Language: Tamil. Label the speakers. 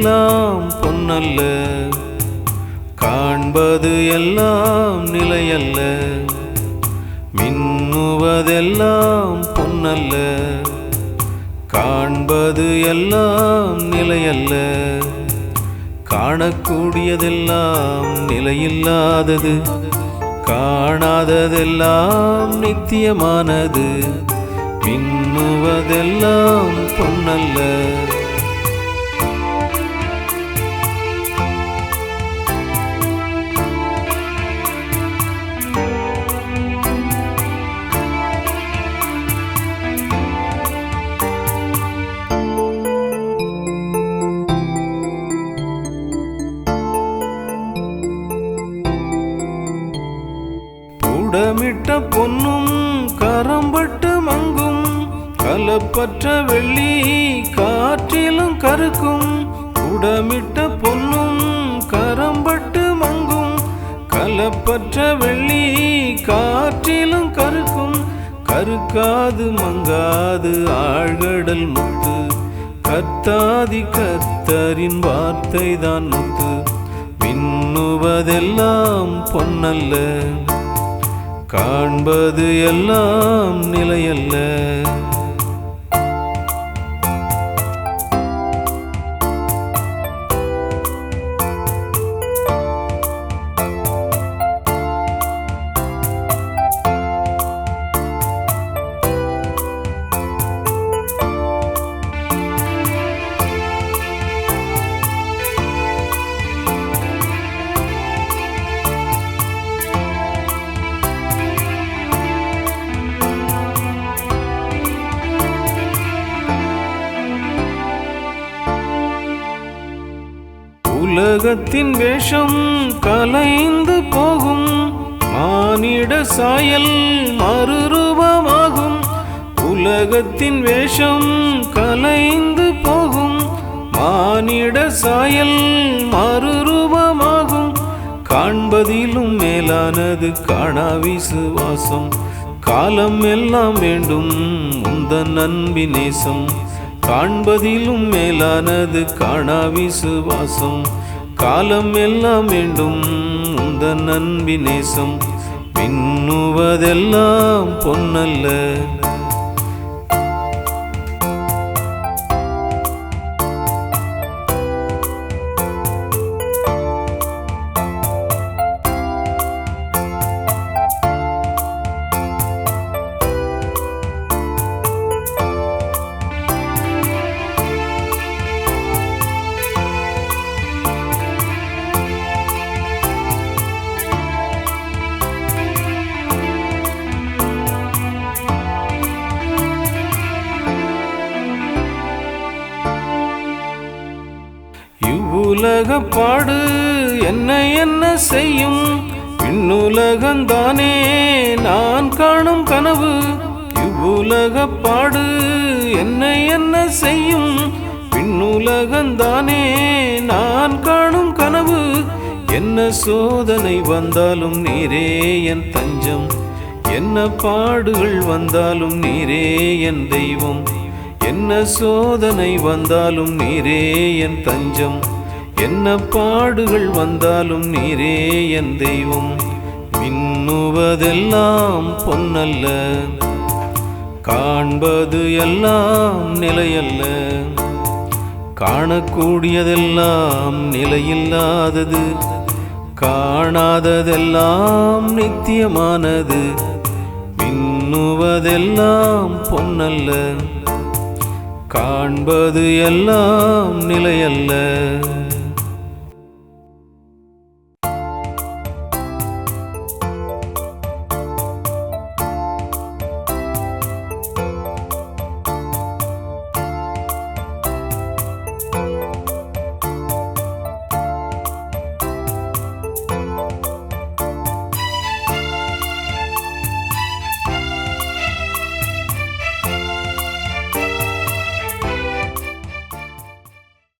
Speaker 1: எல்லாம் பொன்னல்ல. காண்பது எல்லாம் நிலையல்ல. மின்னுவதெல்லாம் பொன்னல்ல. காண்பது எல்லாம் நிலையல்ல. காணக்கூடியதெல்லாம் நிலையில்லாதது. காணாததெல்லாம் நித்தியமானது. மின்னுவதெல்லாம் பொன்னல்ல. உடமிட்ட பொன்னும் கரம்பட்டு மங்கும். கலப்பற்ற வெள்ளி காற்றிலும் கருக்கும். உடமிட்ட பொன்னும் கரம்பட்டு மங்கும். கலப்பற்ற வெள்ளி காற்றிலும் கருக்கும். கருக்காது மங்காது ஆழ்கடல் முத்து. கத்தாதி கத்தரின் வார்த்தை தான் முத்து. மின்னுவதெல்லாம் பொன்னல்ல. காண்பது எல்லாம் நிலையல்ல. உலகத்தின் வேஷம் கலைந்து போகும் மானிட சாயல் மறுரூபமாகும். உலகத்தின் வேஷம் கலைந்து போகும் மானிட சாயல் மறுரூபமாகும். காண்பதிலும் மேலானது காணா விசுவாசம். காலம் எல்லாம் வேண்டும் உந்தன் அன்பின் நேசம். காண்பதிலும் மேலானது காணா விசுவாசம். காலம் எல்லாம் வேண்டும் உந்தன் அன்பின் நேசம். பின்னுவதெல்லாம் பொன்னல்ல. இவ்வுலக பாடு என்ன என்ன செய்யும்? விண்ணுலகந்தானே நான் காணும் கனவு. இவ்வுலக பாடு என்ன என்ன செய்யும்? விண்ணுலகந்தானே நான் காணும் கனவு. என்ன சோதனை வந்தாலும் நீரே என் தஞ்சம். என்ன பாடுகள் வந்தாலும் நீரே என் தெய்வம். என்ன சோதனை வந்தாலும் நீரே என் தஞ்சம்? என்ன பாடுகள் வந்தாலும் நீரே என் தெய்வம்? மின்னுவதெல்லாம் பொன்னல்ல காண்பது எல்லாம் நிலையல்ல. காணக்கூடியதெல்லாம் நிலையில்லாதது காணாததெல்லாம் நித்தியமானது. மின்னுவதெல்லாம் பொன்னல்ல காண்பது எல்லாம் நிலையல்ல.